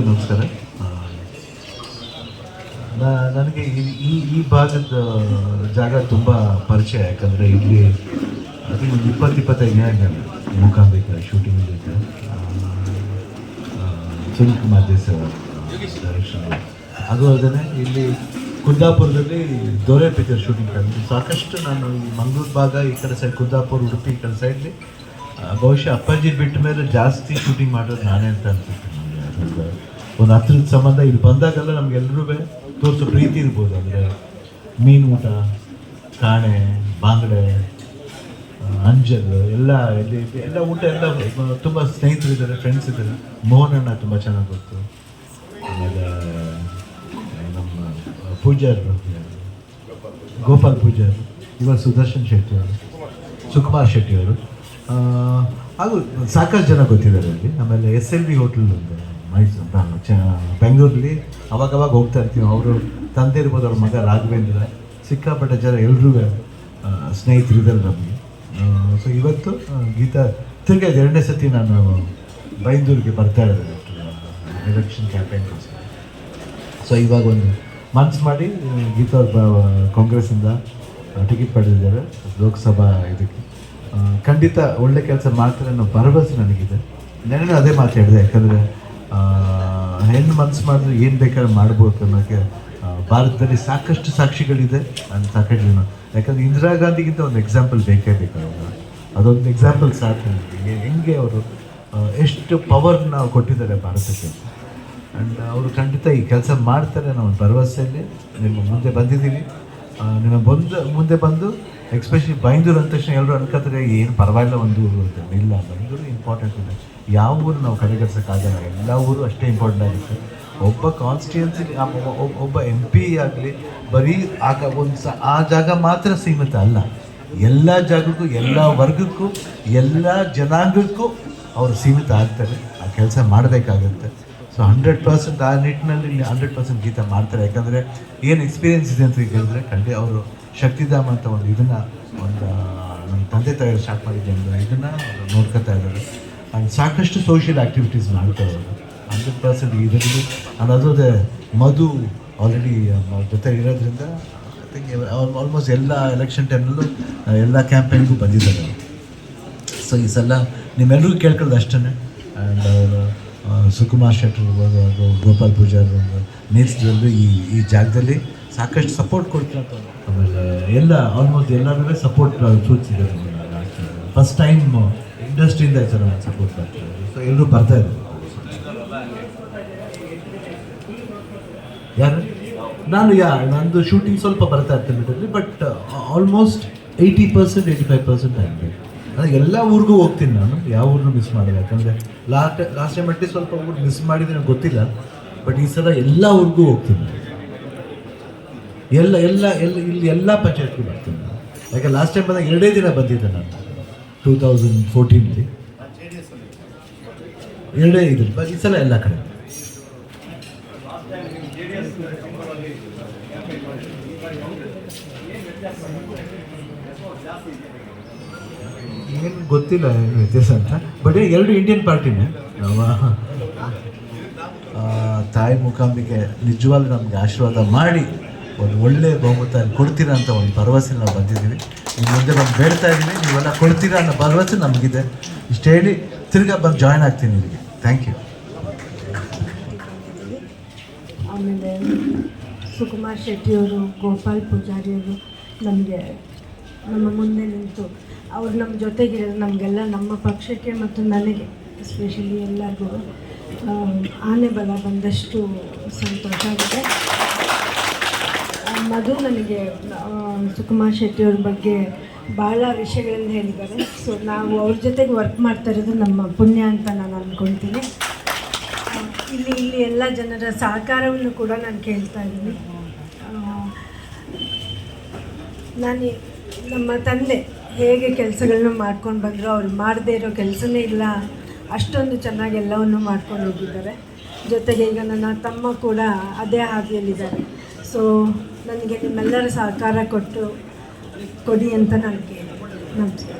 ಎಲ್ಲರಿಗೂ ನಮಸ್ಕಾರ. ನನಗೆ ಈ- ಈ ಭಾಗದ ಜಾಗ ತುಂಬ ಪರಿಚಯ, ಯಾಕಂದರೆ ಇಲ್ಲಿ ಅದು ಒಂದು ಇಪ್ಪತ್ತು ಇಪ್ಪತ್ತೈದು ದಿನ ಮೂಕಾಂಬಿಕ ಶೂಟಿಂಗ್ ಇದ್ದೆ ಸುನಿಲ್ ಕುಮಾರ್ ದೇಸಾಯಿ ಡೈರೆಕ್ಷನ್ ಅದು ಅಲ್ಲದೆ ಇಲ್ಲಿ ಕುಂದಾಪುರದಲ್ಲಿ ದೊರೆ ಪಿಕ್ಚರ್ ಶೂಟಿಂಗ್ ಕಂಡು ಸಾಕಷ್ಟು ನಾನು ಈ ಮಂಗಳೂರು ಭಾಗ ಈ ಕಡೆ ಸೈಡ್ ಕುಂದಾಪುರ, ಉಡುಪಿ ಈ ಕಡೆ ಸೈಡ್ಲಿ ಬಹುಶಃ ಅಪ್ಪಾಜಿ ಬಿಟ್ಟ ಮೇಲೆ ಜಾಸ್ತಿ ಶೂಟಿಂಗ್ ಮಾಡೋದು ನಾನೇ ಅಂತ ಅನ್ಸುತ್ತೆ. ಅದೊಂದು ಒಂದು ಹತ್ರದ ಸಂಬಂಧ ಇಲ್ಲಿ ಬಂದಾಗೆಲ್ಲ ನಮ್ಗೆಲ್ಲರೂ ತೋರಿಸೋ ಪ್ರೀತಿ ಇರ್ಬೋದು. ಅಂದರೆ ಮೀನು ಊಟ, ಕಾಣೆ, ಬಾಂಗಡೆ ಅಂಜಲ್, ಎಲ್ಲ ಇಲ್ಲಿ ಎಲ್ಲ ಊಟ, ಎಲ್ಲ ತುಂಬ ಸ್ನೇಹಿತರು ಇದ್ದಾರೆ ಫ್ರೆಂಡ್ಸ್ ಇದ್ದಾರೆ. ಮೋಹನ್ ಅಣ್ಣ ತುಂಬ ಚೆನ್ನಾಗಿ ಗೊತ್ತು. ಆಮೇಲೆ ನಮ್ಮ ಪೂಜಾರ್ ಗೋಪಾಲ್ ಪೂಜಾರ್, ಇವಾಗ ಸುದರ್ಶನ್ ಶೆಟ್ಟಿ ಅವರು, ಸುಕುಮಾರ್ ಶೆಟ್ಟಿ ಅವರು. ಹಾಗೂ ಸಾಕಷ್ಟು ಜನ ಗೊತ್ತಿದ್ದಾರೆ ಅಲ್ಲಿ. ಆಮೇಲೆ ಎಸ್ ಎಲ್ ವಿ ಹೋಟೆಲ್ ಒಂದು. ಮೈಸೂರು ಚ ಬೆಂಗಳೂರಲ್ಲಿ ಅವಾಗವಾಗ ಅವಾಗ ಹೋಗ್ತಾ ಇರ್ತೀವಿ ಅವರು ತಂದೆ ಇರ್ಬೋದು, ಅವ್ರ ಮಗ ರಾಘವೇಂದ್ರ, ಸಿಕ್ಕಾಪಟ್ಟೆ ಜನ ಎಲ್ಲರೂ ಸ್ನೇಹಿತರಿದ್ದಾರೆ ನಮಗೆ. ಸೊ ಇವತ್ತು ಗೀತಾ, ತಿರ್ಗಿ ಎರಡನೇ ಸತಿ ನಾನು ಬೈಂದೂರಿಗೆ ಬರ್ತಾ ಇರೋದು ಎಲೆಕ್ಷನ್ ಕ್ಯಾಂಪೇನ್ಗೋಸ್ಕರ ಸೊ ಇವಾಗ ಒಂದು ಮನ್ಸು ಮಾಡಿ ಗೀತಾ ಅವ್ರ ಕಾಂಗ್ರೆಸ್ಸಿಂದ ಟಿಕೆಟ್ ಪಡೆದಿದ್ದಾರೆ, ಲೋಕಸಭಾ ಇದಕ್ಕೆ. ಖಂಡಿತ ಒಳ್ಳೆ ಕೆಲಸ ಮಾಡ್ತಾರೆ ಅನ್ನೋ ಭರವಸೆ ನನಗಿದೆ. ನೆನೆ ಅದೇ ಮಾತಾಡಿದೆ ಯಾಕಂದರೆ ಹೆಣ್ಣು ಮನಸ್ಸು ಮಾಡಿದ್ರೆ ಏನು ಬೇಕಾದ್ರೆ ಮಾಡ್ಬೋದು ಅನ್ನೋಕ್ಕೆ ಭಾರತದಲ್ಲಿ ಸಾಕಷ್ಟು ಸಾಕ್ಷಿಗಳಿದೆ ನಾನು ಸಾಕಷ್ಟು ಜನ ಯಾಕಂದರೆ ಇಂದಿರಾ ಗಾಂಧಿಗಿಂತ ಒಂದು ಎಕ್ಸಾಂಪಲ್ ಬೇಕೇ ಬೇಕಾಗ ಅದೊಂದು ಎಕ್ಸಾಂಪಲ್ ಸಾಕು ಹೆಂಗೆ ಅವರು ಎಷ್ಟು ಪವರ್ನ ಕೊಟ್ಟಿದ್ದಾರೆ ಭಾರತಕ್ಕೆ. ಆ್ಯಂಡ್ ಅವರು ಖಂಡಿತ ಈ ಕೆಲಸ ಮಾಡ್ತಾರೆ ಅನ್ನೋ ಒಂದು ಭರವಸೆಯಲ್ಲಿ ನಿಮ್ಮ ಮುಂದೆ ಬಂದಿದ್ದೀವಿ. ನಿಮ್ಮ ಬಂದು, ಮುಂದೆ ಬಂದು ಎಕ್ಸ್ಪೆಷಲಿ ಬೈಂದೂರು ಅಂದ ತಕ್ಷಣ ಎಲ್ಲರೂ ಅನ್ಕೋತಾರೆ, ಏನು ಪರವಾಗಿಲ್ಲ, ಒಂದು ಇಲ್ಲ ಬೈಂದೂರು ಇಂಪಾರ್ಟೆಂಟ್ ಇದೆ. ಯಾವ ಊರು ನಾವು ಕಡೆಗಣಿಸೋಕ್ಕಾಗಲ್ಲ. ಎಲ್ಲ ಊರು ಅಷ್ಟೇ ಇಂಪಾರ್ಟೆಂಟ್ ಆಗಿತ್ತು ಒಬ್ಬ ಕಾನ್ಸ್ಟಿಟ್ಯೂನ್ಸಿ ಒಬ್ಬ ಎಂ ಪಿ ಆಗಲಿ, ಬರೀ ಆಗ ಒಂದು ಸ, ಆ ಜಾಗ ಮಾತ್ರ ಸೀಮಿತ ಅಲ್ಲ. ಎಲ್ಲ ಜಾಗಕ್ಕೂ, ಎಲ್ಲ ವರ್ಗಕ್ಕೂ, ಎಲ್ಲ ಜನಾಂಗಕ್ಕೂ ಅವರು ಸೀಮಿತ ಆಗ್ತಾರೆ. ಆ ಕೆಲಸ ಮಾಡಬೇಕಾಗುತ್ತೆ. ಸೊ ಹಂಡ್ರೆಡ್ ಪರ್ಸೆಂಟ್ ಆ ನಿಟ್ಟಿನಲ್ಲಿ ಇಲ್ಲಿ ಹಂಡ್ರೆಡ್ ಪರ್ಸೆಂಟ್ ಗೀತ ಮಾಡ್ತಾರೆ. ಯಾಕಂದರೆ ಏನು ಎಕ್ಸ್ಪೀರಿಯೆನ್ಸ್ ಇದೆ ಅಂತ ಕೇಳಿದ್ರೆ ಖಂಡಿತ ಅವರು ಶಕ್ತಿಧಾಮ ಅಂತ ಒಂದು ಇದನ್ನು, ಒಂದು ನಮ್ಮ ತಂದೆ ತಾಯಿ ಸ್ಟಾರ್ಟ್ ಮಾಡಿದ್ದೆ ಇದನ್ನು ನೋಡ್ಕೊತಾ ಇದ್ದಾರೆ. ಆ್ಯಂಡ್ ಸಾಕಷ್ಟು ಸೋಷಿಯಲ್ ಆ್ಯಕ್ಟಿವಿಟೀಸ್ ಮಾಡ್ತಾರೆ ಹಂಡ್ರೆಡ್ ಪರ್ಸೆಂಟ್ ಇದರಲ್ಲಿ ಆ್ಯಂಡ್ ಅದಲ್ಲದೆ ಮಧು ಆಲ್ರೆಡಿ ಜೊತೆ ಇರೋದ್ರಿಂದ ಐ ಆಲ್ಮೋಸ್ಟ್ ಎಲ್ಲ ಎಲೆಕ್ಷನ್ ಟೈಮಲ್ಲೂ ಎಲ್ಲ ಕ್ಯಾಂಪೇನ್ಗೂ ಬಂದಿದ್ದಾರೆ ಸೊ ಈ ಸಲ ನಿಮ್ಮೆಲ್ಲರಿಗೂ ಕೇಳ್ಕೊಳ್ಳೋದು ಅಷ್ಟೇ ಆ್ಯಂಡ್ ಅವರು ಸುಕುಮಾರ್ ಶೆಟ್ಟರ್ ಇರ್ಬೋದು, ಹಾಗೂ ಗೋಪಾಲ್ ಪೂಜಾರ್ ನೇತೃತ್ವದಲ್ಲೂ ಈ ಈ ಜಾಗದಲ್ಲಿ ಸಾಕಷ್ಟು ಸಪೋರ್ಟ್ ಕೊಡ್ತಾರೆ ಆಮೇಲೆ ಎಲ್ಲ ಆಲ್ಮೋಸ್ಟ್ ಎಲ್ಲರೂ ಸಪೋರ್ಟ್ ಸೂಚಿಸಿದ್ದಾರೆ. ಫಸ್ಟ್ ಟೈಮ್ ಇಂಡಸ್ಟ್ರಿಯಿಂದ ಥರ ಸಪೋರ್ಟ್ ಮಾಡ್ತಾರೆ. ಸೊ ಎಲ್ಲರೂ ಬರ್ತಾ ಇದ್ರು ಯಾರು? ನಾನು, ಯಾ, ನಂದು ಶೂಟಿಂಗ್ ಸ್ವಲ್ಪ ಬರ್ತಾ ಇರ್ತೇನೆ but almost eighty percent eighty five percent ಆಗಿದೆ. ಅಂದರೆ ಎಲ್ಲ ಊರಿಗೂ ಹೋಗ್ತೀನಿ ನಾನು. ಯಾವ ಊರನ್ನು ಮಿಸ್ ಮಾಡಿಲ್ಲ. ಯಾಕಂದರೆ ಲಾಸ್ಟ್ ಲಾಸ್ಟ್ ಟೈಮ್ ಅಟ್ಲೀಸ್ಟ್ ಸ್ವಲ್ಪ ಊರು ಮಿಸ್ ಮಾಡಿದ್ರೆ ನನಗೆ ಗೊತ್ತಿಲ್ಲ. ಬಟ್ ಈ ಸಲ ಎಲ್ಲ ಊರಿಗೂ ಹೋಗ್ತೀನಿ. ಎಲ್ಲ ಎಲ್ಲ ಎಲ್ಲ, ಇಲ್ಲಿ ಎಲ್ಲ ಪಂಚಾಯತ್ಗೂ ಬರ್ತೀನಿ. ಯಾಕೆ ಲಾಸ್ಟ್ ಟೈಮ್ ಬಂದಾಗ ಎರಡೇ ದಿನ ಬಂದಿದ್ದೆ ನಾನು. ಟೂ ತೌಸಂಡ್ ಫೋರ್ಟೀನಲ್ಲಿ ಎರಡೇ ಬಟ್ ಈ ಸಲ ಎಲ್ಲ ಕಡೆ. ಏನು ಗೊತ್ತಿಲ್ಲ ಏನು ವ್ಯತ್ಯಾಸ ಅಂತ. ಬಟ್ ಎರಡು ಇಂಡಿಯನ್ ಪಾರ್ಟಿನೇ ನಮ್ಮ ತಾಯಿ ಮುಖಾಂಬಿಕೆ ನಿಜವಾಗ್ಲೂ ನಮಗೆ ಆಶೀರ್ವಾದ ಮಾಡಿ. ಒಂದು ಒಳ್ಳೆ ಬಹುಮತ ಕೊಡ್ತೀರಾ ಅಂತ ಒಂದು ಭರವಸೆ ನಾವು ಬಂದಿದ್ದೀವಿ. ನಿಮ್ಮ ಮುಂದೆ ಬಂದು ಬೇಡ್ತಾ ಇದ್ದೀವಿ ನೀವೆಲ್ಲ ಕೊಡ್ತೀರಾ ಅನ್ನೋ ಭರವಸೆ ನಮಗಿದೆ. ಇಷ್ಟು ಹೇಳಿ ತಿರ್ಗಾ ಬಂದು ಜಾಯ್ನ್ ಆಗ್ತೀನಿ ನಿಮಗೆ ಥ್ಯಾಂಕ್ ಯು ಆಮೇಲೆ ಸುಕುಮಾರ್ ಶೆಟ್ಟಿಯವರು ಗೋಪಾಲ್ ಪೂಜಾರಿಯವರು ನಮಗೆ ನಮ್ಮ ಮುಂದೆ ನಿಂತು ಅವ್ರು ನಮ್ಮ ಜೊತೆಗೆ ನಮಗೆಲ್ಲ ನಮ್ಮ ಪಕ್ಷಕ್ಕೆ ಮತ್ತು ನನಗೆ ಎಸ್ಪೆಷಲಿ ಎಲ್ಲರಿಗೂ ಆನೆ ಬಲ ಬಂದಷ್ಟು ಸಂತೋಷ ಆಗಿದೆ ಮಧು ನನಗೆ ಸುಕುಮಾರ್ ಸುಕುಮಾರ್ ಶೆಟ್ಟಿಯವ್ರ ಬಗ್ಗೆ ಭಾಳ ವಿಷಯಗಳನ್ನು ಹೇಳಿದ್ದಾರೆ. ಸೊ ನಾವು ಅವ್ರ ಜೊತೆಗೆ ವರ್ಕ್ ಮಾಡ್ತಾ ಇರೋದು ನಮ್ಮ ಪುಣ್ಯ ಅಂತ ನಾನು ಅಂದ್ಕೊಳ್ತೀನಿ ಇಲ್ಲಿ ಇಲ್ಲಿ ಎಲ್ಲ ಜನರ ಸಹಕಾರವನ್ನು ಕೂಡ ನಾನು ಕೇಳ್ತಾ ಇದ್ದೀನಿ. ನಾನು ನಮ್ಮ ತಂದೆ ಹೇಗೆ ಕೆಲಸಗಳನ್ನ ಮಾಡ್ಕೊಂಡು ಬಂದರು, ಅವ್ರು ಮಾಡದೇ ಇರೋ ಕೆಲಸನೇ ಇಲ್ಲ, ಅಷ್ಟೊಂದು ಚೆನ್ನಾಗಿ ಎಲ್ಲವನ್ನು ಮಾಡ್ಕೊಂಡು ಹೋಗಿದ್ದಾರೆ. ಜೊತೆಗೆ ಈಗ ನನ್ನ ತಮ್ಮ ಕೂಡ ಅದೇ ಹಾದಿಯಲ್ಲಿದ್ದಾರೆ. ಸೊ ನನಗೆ ನಿಮ್ಮೆಲ್ಲರ ಸಹಕಾರ ಕೊಟ್ಟು ಕೊಡಿ ಅಂತ ನಾನು ಕೇಳಿ. ನಮಸ್ಕಾರ.